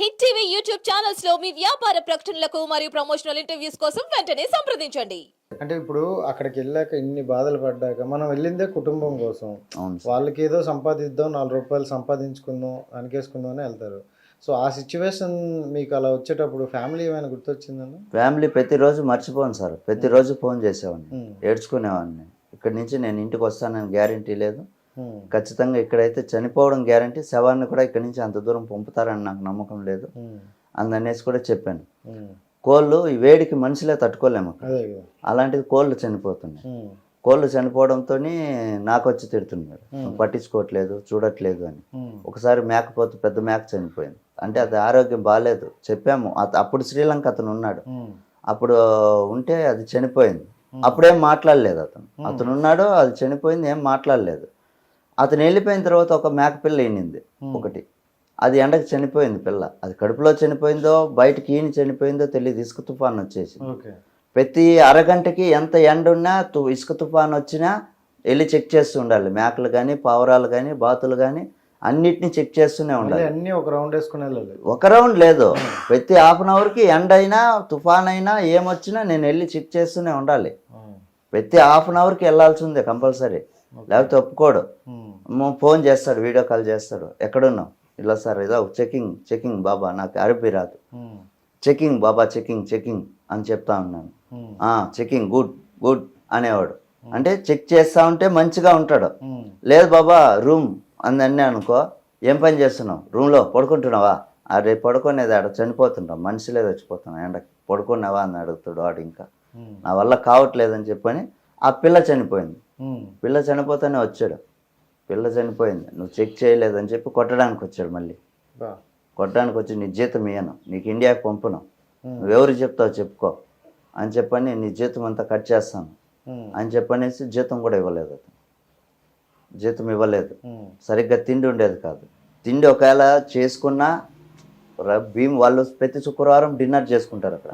Hit TV YouTube ఛానల్స్లో మీ వ్యాపార ప్రకటనలకు మరియు ప్రమోషనల్ ఇంటర్వ్యూస్ కోసం వెంటనే సంప్రదించండి. అంటే ఇప్పుడు అక్కడికి వెళ్ళాక ఇన్ని బాధలు పడ్డాక మనం వెళ్ళిందే కుటుంబం కోసం. అవును సార్. వాళ్ళకి ఏదో సంపాదిద్దాం నాలుగు రూపాయలు సంపాదించుకుందాం అనికేసుకుందాం అని వెళ్తారు. సో ఆ సిచ్యువేషన్ మీకు అలా వచ్చేటప్పుడు ఫ్యామిలీ ఏమైనా గుర్తొచ్చిందన్న ఫ్యామిలీ ప్రతిరోజు మర్చిపోను సార్. ప్రతిరోజు ఫోన్ చేసేవాడిని. ఏడ్చుకునేవాడిని. ఇక్కడి నుంచి నేను ఇంటికి వస్తానని గ్యారంటీ లేదు. ఖచ్చితంగా ఇక్కడైతే చనిపోవడం గ్యారంటీ. శవాన్ని కూడా ఇక్కడి నుంచి అంత దూరం పంపుతారని నాకు నమ్మకం లేదు. అందనేసి కూడా చెప్పాను. కోళ్ళు ఈ వేడికి మనుషులే తట్టుకోలేము అలాంటిది కోళ్ళు చనిపోతున్నాయి. కోళ్ళు చనిపోవడంతో నాకు వచ్చి తిడుతున్నారు పట్టించుకోవట్లేదు చూడట్లేదు అని. ఒకసారి మేకపోతే పెద్ద మేక చనిపోయింది. అంటే అది ఆరోగ్యం బాగాలేదు చెప్పాము. అప్పుడు శ్రీలంక అతను ఉన్నాడు. అప్పుడు ఉంటే అది చనిపోయింది. అప్పుడేం మాట్లాడలేదు అతను. అతను ఉన్నాడు అది చనిపోయింది ఏం మాట్లాడలేదు. అతను వెళ్ళిపోయిన తర్వాత ఒక మేక పిల్ల ఈనింది ఒకటి. అది ఎండకి చనిపోయింది పిల్ల. అది కడుపులో చనిపోయిందో బయటకి ఈని చనిపోయిందో తెలియదు. ఇసుక తుఫాన్ వచ్చేసి ప్రతి అరగంటకి ఎంత ఎండ ఉన్నా తు ఇసుక తుఫాన్ వచ్చినా వెళ్ళి చెక్ చేస్తూ ఉండాలి. మేకలు కానీ పావురాలు కానీ బాతులు కానీ అన్నిటిని చెక్ చేస్తూనే ఉండాలి. అన్ని ఒక రౌండ్ వేసుకుని వెళ్ళాలి. ఒక రౌండ్ లేదు. ప్రతి హాఫ్ అన్ అవర్కి ఎండ అయినా తుఫాన్ అయినా ఏమొచ్చినా నేను వెళ్ళి చెక్ చేస్తూనే ఉండాలి. ప్రతి హాఫ్ అన్ అవర్కి వెళ్ళాల్సిందే కంపల్సరీ. లేకపోతే ఒప్పుకోడు. మ- ఫోన్ చేస్తాడు వీడియో కాల్ చేస్తాడు. ఎక్కడున్నావు? ఇలా సార్ ఇలా చెకింగ్ చెకింగ్ బాబా నాకు అరబీ రాదు. ఉమ్, చెకింగ్ బాబా చెకింగ్ చెకింగ్ అని చెప్తా ఉన్నాను. "ఆ, చెకింగ్ గుడ్ గుడ్ అనేవాడు. అంటే చెక్ చేస్తా ఉంటే మంచిగా ఉంటాడు. లేదు బాబా రూమ్ అని అన్నీ అనుకో ఏం పని చేస్తున్నావు? రూమ్లో పడుకుంటున్నావా? అరే పడుకునేది ఆడ చనిపోతుంటాం. మనిషిలే చచ్చిపోతున్నాం. ఎండకి పడుకున్నావా? అని అడుగుతాడు వాడు ఇంకా. నా వల్ల కావట్లేదని చెప్పని ఆ పిల్ల చనిపోయింది. పిల్ల చనిపోతేనే వచ్చాడు. పిల్ల చనిపోయింది. నువ్వు చెక్ చేయలేదని చెప్పి కొట్టడానికి వచ్చాడు మళ్ళీ. కొట్టడానికి వచ్చి నీ జీతం ఇయ్యను. నీకు ఇండియాకి పంపును. ఉమ్, నువ్వెవరికి చెప్తావు చెప్పుకో. అని చెప్పని నీ జీతం అంతా కట్ చేస్తాను. అని చెప్పనేసి జీతం కూడా ఇవ్వలేదు అతను. జీతం ఇవ్వలేదు. సరిగ్గా తిండి ఉండేది కాదు. తిండి ఒకవేళ చేసుకున్నా భీమ్ వాళ్ళు ప్రతి శుక్రవారం డిన్నర్ చేసుకుంటారు అక్కడ.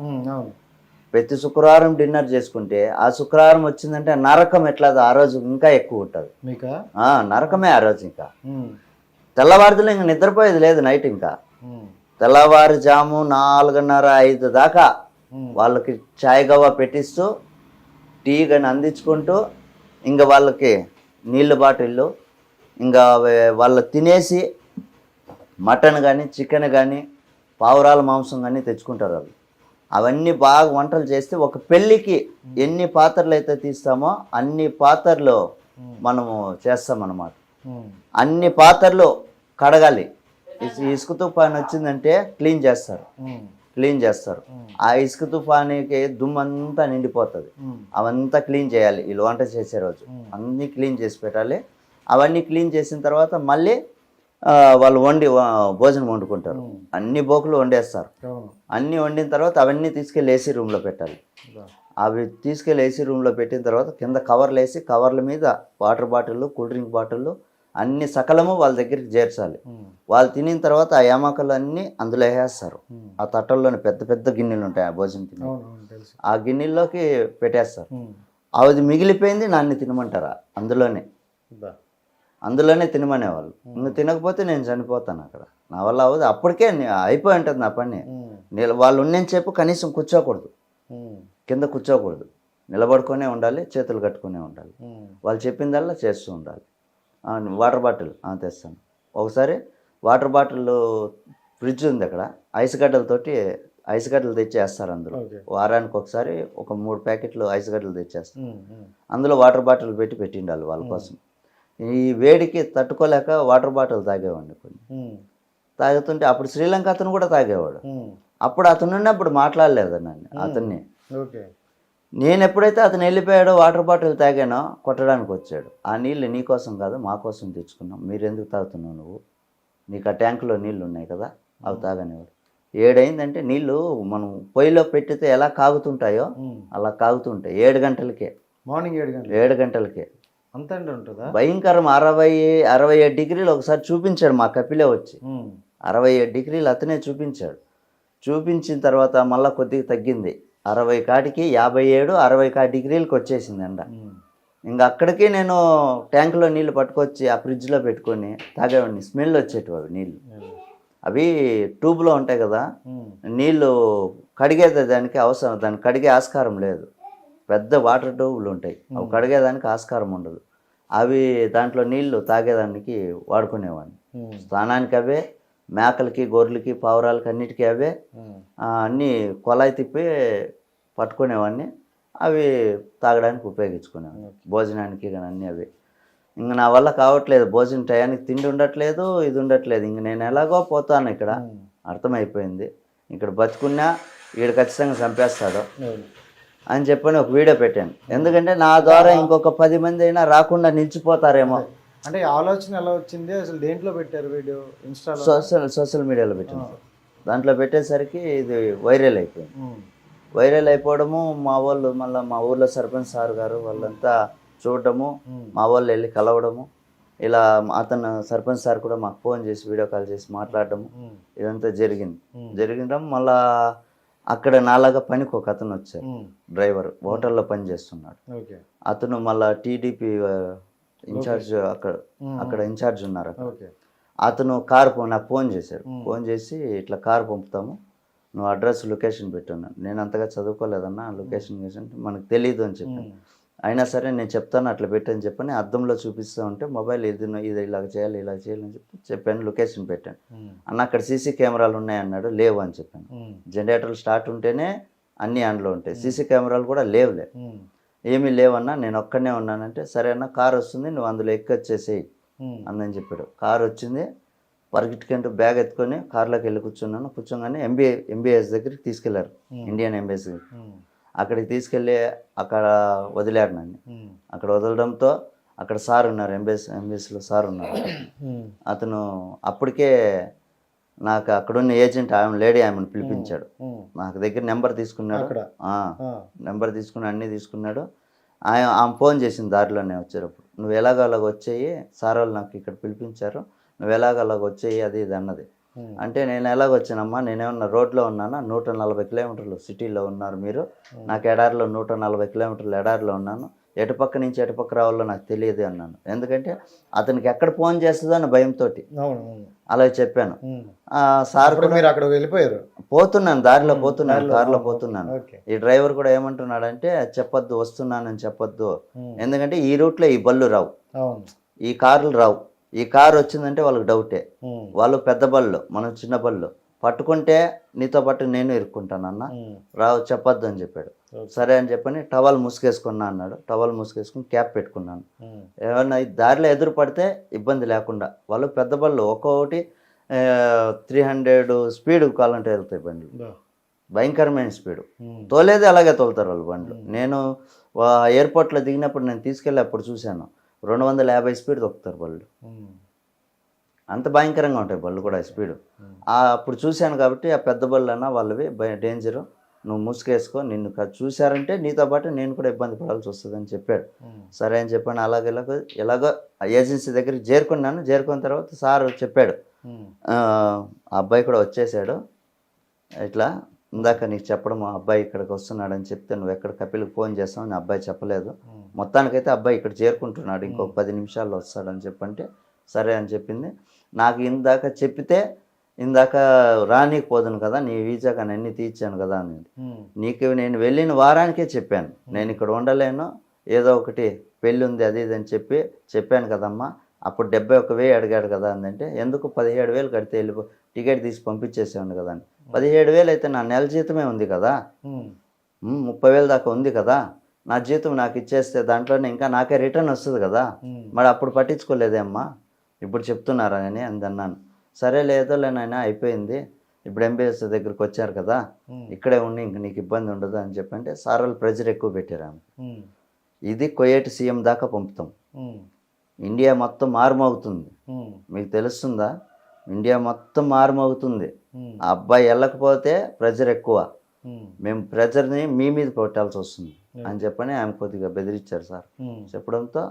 ప్రతి శుక్రవారం డిన్నర్ చేసుకుంటే ఆ శుక్రవారం వచ్చిందంటే నరకం ఎట్లా ఆ రోజు ఇంకా ఎక్కువ ఉంటుంది. నరకమే ఆ రోజు ఇంకా. తెల్లవారుదులు ఇంక నిద్రపోయేది లేదు నైట్ ఇంకా. తెల్లవారుజాము నాలుగున్నర ఐదు దాకా వాళ్ళకి చాయ్ గవ్వ పెట్టిస్తూ టీ కానీ అందించుకుంటూ ఇంకా వాళ్ళకి నీళ్ళ బాటిళ్ళు ఇంకా వాళ్ళు తినేసి మటన్ కానీ చికెన్ కానీ పావురాల మాంసం కానీ తెచ్చుకుంటారు వాళ్ళు అవన్నీ బాగా వంటలు చేస్తే ఒక పెళ్ళికి ఎన్ని పాత్రలు అయితే తీస్తామో అన్ని పాత్రలు మనము చేస్తామన్నమాట. అన్ని పాత్రలు కడగాలి. ఇసు- ఇసుక తుఫాన్ వచ్చిందంటే క్లీన్ చేస్తారు. క్లీన్ చేస్తారు. ఆ ఇసుక తుఫానికి దుమ్మంతా నిండిపోతుంది. అవంతా క్లీన్ చేయాలి. వీళ్ళు వంట చేసే రోజు. అన్నీ క్లీన్ చేసి పెట్టాలి. అవన్నీ క్లీన్ చేసిన తర్వాత మళ్ళీ వాళ్ళు వండి భోజనం వండుకుంటారు. అన్ని బోకులు వండేస్తారు. అన్నీ వండిన తర్వాత అవన్నీ తీసుకెళ్ళి ఏసీ రూమ్లో పెట్టాలి. అవి తీసుకెళ్ళి ఏసీ రూమ్లో పెట్టిన తర్వాత కింద కవర్లు వేసి కవర్ల మీద వాటర్ బాటిళ్ళు కూల్ డ్రింక్ బాటిళ్ళు అన్ని సకలము వాళ్ళ దగ్గరికి చేర్చాలి. వాళ్ళు తినిన తర్వాత ఆ యామకలు అన్నీ అందులో వేసేస్తారు. ఆ తట్టల్లోని పెద్ద పెద్ద గిన్నెలు ఉంటాయి ఆ భోజనం గిన్నె ఆ గిన్నెల్లోకి పెట్టేస్తారు. అది మిగిలిపోయింది నాన్ని తినమంటారా? అందులోనే. అందులోనే తినమనేవాళ్ళు. నువ్వు తినకపోతే నేను చనిపోతాను అక్కడ. నా వల్ల అవ్వదు. అప్పటికే అయిపోయి ఉంటుంది నా పని. వాళ్ళు ఉన్నని చెప్పు కనీసం కూర్చోకూడదు. కింద కూర్చోకూడదు. నిలబడుకునే ఉండాలి చేతులు కట్టుకునే ఉండాలి. వాళ్ళు చెప్పిందల్లా చేస్తూ ఉండాలి. వాటర్ బాటిల్ తెస్తాను. ఒకసారి వాటర్ బాటిల్ ఫ్రిడ్జ్ ఉంది అక్కడ. ఐస్ గడ్డలతోటి ఐస్ గడ్డలు తెచ్చి వేస్తారు అందులో వారానికి ఒకసారి ఒక మూడు ప్యాకెట్లు ఐస్ గడ్డలు తెచ్చేస్తారు. అందులో వాటర్ బాటిల్ పెట్టి పెట్టిండాలి వాళ్ళ కోసం. ఈ వేడికి తట్టుకోలేక వాటర్ బాటిల్ తాగేవాడిని కొన్ని. తాగుతుంటే అప్పుడు శ్రీలంక అతను కూడా తాగేవాడు. అప్పుడు అతను ఉన్నప్పుడు మాట్లాడలేదు నన్ను అతన్ని. నేను ఎప్పుడైతే అతను వెళ్ళిపోయాడో వాటర్ బాటిల్ తాగానో కొట్టడానికి వచ్చాడు. ఆ నీళ్ళు నీ కోసం కాదు మా కోసం తెచ్చుకున్నాం. మీరు ఎందుకు తాగుతున్నావు నువ్వు? నీకు ఆ ట్యాంకులో నీళ్ళు ఉన్నాయి కదా అవి తాగనివాడు ఏడైందంటే నీళ్ళు మనం పొయ్యిలో పెట్టితే ఎలా కాగుతుంటాయో అలా కాగుతుంటాయి. ఏడు గంటలకే. మార్నింగ్ ఏడు గంటలు ఏడు గంటలకే. ఉంటుందా? భయంకరం. అరవై అరవై ఏడు డిగ్రీలు ఒకసారి చూపించాడు మా కపిలే వచ్చి. అరవై ఏడు డిగ్రీలు అతనే చూపించాడు. చూపించిన తర్వాత మళ్ళీ కొద్దిగా తగ్గింది. అరవై కాటికి యాభై ఏడు అరవై కా డిగ్రీలకు వచ్చేసింది ఉమ్, ఇంకా అక్కడికి నేను ట్యాంకులో నీళ్ళు పట్టుకొచ్చి ఆ ఫ్రిడ్జ్లో పెట్టుకొని తాగేవాడిని. స్మెల్ వచ్చేటివి నీళ్ళు ఉమ్, అవి ట్యూబ్లో ఉంటాయి కదా నీళ్ళు కడిగేదే దానికి అవసరం. దాన్ని కడిగే ఆస్కారం లేదు. పెద్ద వాటర్ ట్యూబ్లు ఉంటాయి. అవి కడిగేదానికి ఆస్కారం ఉండదు. అవి దాంట్లో నీళ్ళు తాగేదానికి వాడుకునేవాడిని. స్నానానికి అవే మేకలకి గొర్రెలకి పావురాలకి అన్నిటికీ అవే అన్నీ కొలాయి తిప్పి పట్టుకునేవాడిని. అవి తాగడానికి ఉపయోగించుకునేవాడిని. భోజనానికి కానీ అన్నీ అవి. ఇంక నా వల్ల కావట్లేదు. భోజనం టయానికి తిండి ఉండట్లేదు ఇది ఉండట్లేదు. ఇంక నేను ఎలాగో పోతాను ఇక్కడ. అర్థమైపోయింది. ఇక్కడ బతుకున్నా వీడు ఖచ్చితంగా చంపేస్తాడు. అని చెప్పని ఒక వీడియో పెట్టాను. ఎందుకంటే నా ద్వారా ఇంకొక పది మంది అయినా రాకుండా నిలిచిపోతారేమో. అంటే ఆలోచన ఎలా వచ్చింది? అసలు దేంట్లో పెట్టారు వీడియో? ఇన్స్టాలో సోషల్ సోషల్ మీడియాలో పెట్టాను. దాంట్లో పెట్టేసరికి ఇది వైరల్ అయిపోయింది. వైరల్ అయిపోవడము మా వాళ్ళు మళ్ళీ మా ఊర్లో సర్పంచ్ సార్ గారు వాళ్ళంతా చూడటము మా వాళ్ళు వెళ్ళి కలవడము ఇలా అతను సర్పంచ్ సార్ కూడా మాకు ఫోన్ చేసి వీడియో కాల్ చేసి మాట్లాడడము ఉమ్, ఇదంతా జరిగింది. జరిగడం మళ్ళా అక్కడ నాలాగా పనికి ఒక అతను వచ్చారు. డ్రైవర్ హోటల్లో పని చేస్తున్నాడు. అతను మళ్ళా టీడీపీ ఇన్ఛార్జ్ అక్కడ అక్కడ ఇన్ఛార్జ్ ఉన్నారు అతను కార్ ఫోన్ నాకు ఫోన్ చేశాడు. ఫోన్ చేసి ఇట్లా కార్ పంపుతాము నువ్వు అడ్రస్ లొకేషన్ పెట్టున్నాను నేను అంతగా చదువుకోలేదన్నా లొకేషన్ అంటే మనకు తెలియదు అని చెప్పాను అయినా సరే నేను చెప్తాను అట్లా పెట్టని చెప్పని అద్దంలో చూపిస్తూ ఉంటే మొబైల్ ఇది ఇది ఇలాగ చేయాలి ఇలా చేయాలి అని చెప్పి చెప్పాను లొకేషన్ పెట్టాను. అన్న అక్కడ సీసీ కెమెరాలు ఉన్నాయన్నాడు లేవు అని చెప్పాను. జనరేటర్లు స్టార్ట్ ఉంటేనే అన్ని ఆన్లో ఉంటాయి. సీసీ కెమెరాలు కూడా లేవులే. ఏమీ లేవన్నా నేను ఒక్కనే ఉన్నానంటే సరే అన్న కార్ వస్తుంది నువ్వు అందులో ఎక్కొచ్చేసేయి అందని చెప్పాడు. కార్ వచ్చింది పరిగెట్టుకుంటూ బ్యాగ్ ఎత్తుకొని కార్లోకి వెళ్ళి కూర్చున్నాను. కూర్చోగానే ఎంబీఏ ఎంబీఎస్ దగ్గరికి తీసుకెళ్ళారు. ఇండియన్ ఎంబీఎస్ అక్కడికి తీసుకెళ్ళి అక్కడ వదిలారు నన్ను. అక్కడ వదలడంతో అక్కడ సార్ ఉన్నారు ఎంబీఎస్ ఎంబీఎస్లో సార్ ఉన్నారు. అతను అప్పటికే నాకు అక్కడున్న ఏజెంట్ ఆమె లేడీ ఆమెను పిలిపించాడు. నాకు దగ్గర నెంబర్ తీసుకున్నాడు. నెంబర్ తీసుకుని అన్నీ తీసుకున్నాడు. ఆయన ఆమె ఫోన్ చేసింది దారిలోనే వచ్చేటప్పుడు. నువ్వు ఎలాగ అలాగ వచ్చేయి సార్ వాళ్ళు నాకు ఇక్కడ పిలిపించారు. నువ్వు ఎలాగ అలాగ వచ్చేయి అది ఇది అన్నది. అంటే నేను ఎలాగ వచ్చానమ్మా నేనేమన్నా రోడ్లో ఉన్నానా? నూట నలభై కిలోమీటర్లు సిటీలో ఉన్నారు మీరు. నాకు ఎడారిలో నూట నలభై కిలోమీటర్లు ఎడారిలో ఉన్నాను. ఎటుపక్క నుంచి ఎటుపక్క రావాలో నాకు తెలియదు అన్నాను. ఎందుకంటే అతనికి ఎక్కడ ఫోన్ చేస్తుందో అని భయంతో అలా చెప్పాను. సార్ మీరు అక్కడ వెళ్ళిపోయారు? పోతున్నాను దారిలో పోతున్నాను దారిలో, కారులో పోతున్నాను. ఈ డ్రైవర్ కూడా ఏమంటున్నాడంటే చెప్పొద్దు వస్తున్నానని చెప్పొద్దు. ఎందుకంటే ఈ రూట్లో ఈ బళ్ళు రావు. ఈ కార్లు రావు. ఈ కారు వచ్చిందంటే వాళ్ళకి డౌటే. వాళ్ళు పెద్ద బళ్ళు మనం చిన్న బళ్ళు. పట్టుకుంటే నీతో పాటు నేను ఇరుక్కుంటానన్న రావు చెప్పొద్దు అని చెప్పాడు. సరే అని చెప్పని టవల్ ముసుగేసుకున్నా అన్నాడు. టవల్ ముసుగేసుకుని క్యాప్ పెట్టుకున్నాను. ఏమన్నా దారిలో ఎదురు పడితే ఇబ్బంది లేకుండా వాళ్ళు పెద్ద బళ్ళు ఒక్కొక్కటి త్రీ హండ్రెడ్ స్పీడ్ కావాలంటే వెళ్తాయి బండ్లు. భయంకరమైన స్పీడు తోలేది అలాగే తోలుతారు వాళ్ళు బండ్లు. నేను ఎయిర్పోర్ట్లో దిగినప్పుడు నేను తీసుకెళ్ళి అప్పుడు చూశాను. రెండు వందల యాభై స్పీడ్ తొక్కుతారు బళ్ళు. అంత భయంకరంగా ఉంటాయి బళ్ళు కూడా స్పీడ్ అప్పుడు చూశాను కాబట్టి ఆ పెద్ద బళ్ళు అన్న వాళ్ళవి డేంజరు నువ్వు ముసుగేసుకో నిన్ను చూశారంటే నీతో పాటు నేను కూడా ఇబ్బంది పడాల్సి వస్తుంది అని చెప్పాడు సరే అని చెప్పాను అలాగే ఎలాగో ఎలాగో ఆ ఏజెన్సీ దగ్గరికి చేరుకున్నాను. చేరుకున్న తర్వాత సార్ చెప్పాడు. ఆ అబ్బాయి కూడా వచ్చేసాడు. ఇట్లా ఇందాక నీకు చెప్పడం ఆ అబ్బాయి ఇక్కడికి వస్తున్నాడని చెప్తే నువ్వు ఎక్కడ కపిల్కి ఫోన్ చేస్తావు? అని అబ్బాయి చెప్పలేదు. మొత్తానికైతే అబ్బాయి ఇక్కడ చేరుకుంటున్నాడు ఇంకొక పది నిమిషాల్లో వస్తాడని చెప్పంటే సరే అని చెప్పింది. నాకు ఇందాక చెప్పితే ఇందాక రానీకపోదును కదా నీ కానీ అన్నీ తీర్చాను కదా అని నీకు నేను వెళ్ళిన వారానికే చెప్పాను. నేను ఇక్కడ ఉండలేను ఏదో ఒకటి పెళ్ళి ఉంది అది ఇది అని చెప్పి చెప్పాను కదమ్మా. అప్పుడు డెబ్బై ఒక వెయ్యి అడిగాడు కదా అందంటే ఎందుకు పదిహేడు వేలు కడితే వెళ్ళిపో టికెట్ తీసి పంపించేసేవాడు కదా అని. పదిహేడు వేలు అయితే నా నెల జీతమే ఉంది కదా. ముప్పై వేలు దాకా ఉంది కదా. నా జీతం నాకు ఇచ్చేస్తే దాంట్లోనే ఇంకా నాకే రిటర్న్ వస్తుంది కదా. మరి అప్పుడు పట్టించుకోలేదే అమ్మా. ఇప్పుడు చెప్తున్నారా అని అని అన్నాను. సరే లేదో లేనైనా అయిపోయింది. ఇప్పుడు ఎంబీఎస్ దగ్గరికి వచ్చారు కదా. ఇక్కడే ఉండి ఇంక నీకు ఇబ్బంది ఉండదు అని చెప్పంటే సార్ వాళ్ళు ప్రెజర్ ఎక్కువ పెట్టారు ఆమె. ఇది కొయేట్ సీఎం దాకా పంపుతాం. ఇండియా మొత్తం మారుమవుతుంది. మీకు తెలుస్తుందా? ఇండియా మొత్తం మారుమవుతుంది. ఆ అబ్బాయి వెళ్ళకపోతే ప్రెజర్ ఎక్కువ. మేము. ప్రెజర్ని మీ మీద పెట్టాల్సి వస్తుంది. అని చెప్పని ఆమె కొద్దిగా బెదిరించారు సార్. ఉమ్, చెప్పడంతో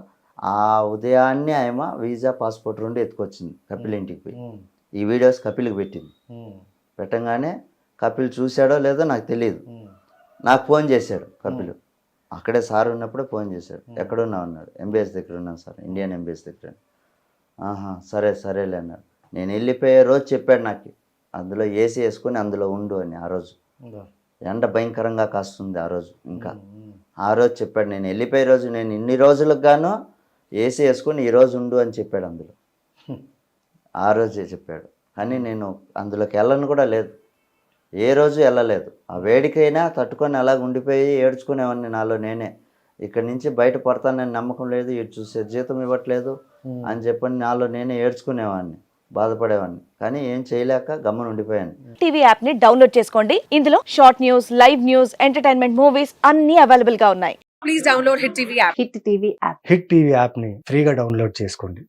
ఆ ఉదయాన్నే ఆమె వీసా పాస్పోర్ట్ రెండు ఎత్తుకొచ్చింది కపిల్ ఇంటికి పోయి. ఉమ్, ఈ వీడియోస్ కపిల్కి పెట్టింది. పెట్టంగానే కపిల్ చూశాడో లేదో నాకు తెలియదు నాకు ఫోన్ చేశాడు కపిల్. అక్కడే సార్ ఉన్నప్పుడే ఫోన్ చేశాడు. ఎక్కడున్నా ఉన్నాడు ఎంబీఎస్ దగ్గర ఉన్నాను సార్. ఇండియన్ ఎంబీఎస్ దగ్గర. ఆహా సరే సరేలే అన్నాడు. నేను వెళ్ళిపోయే రోజు చెప్పాడు నాకు. అందులో ఏసీ వేసుకొని అందులో ఉండు అని ఆ రోజు? ఎండ భయంకరంగా కాస్తుంది ఆ రోజు ఇంకా. ఆ రోజు చెప్పాడు నేను వెళ్ళిపోయే రోజు నేను ఇన్ని రోజులకు గాను ఏసీ వేసుకొని ఈ రోజు ఉండు అని చెప్పాడు అందులో. ఆ రోజే చెప్పాడు. కానీ నేను అందులోకి వెళ్ళను కూడా లేదు. ఏ రోజు వెళ్ళలేదు. ఆ వేడికైనా తట్టుకొని అలాగ ఉండిపోయి ఏడ్చుకునేవాడిని నాలో నేనే. ఇక్కడి నుంచి బయట పడతానని నమ్మకం లేదు ఇటు చూసే జీతం ఇవ్వట్లేదు. అని చెప్పని నాలో నేనే ఏడ్చుకునేవాడిని. బాధపడేవాడిని. కానీ ఏం చేయలేక గమ్మన ఉండిపోయాను. టీవీ యాప్ని డౌన్లోడ్ చేసుకోండి. ఇందులో short news live news entertainment movies అన్ని అవైలబుల్గా ఉన్నాయి. Please download hit TV app. Hit TV app. Hit TV యాప్ని ఫ్రీగా డౌన్లోడ్ చేసుకోండి.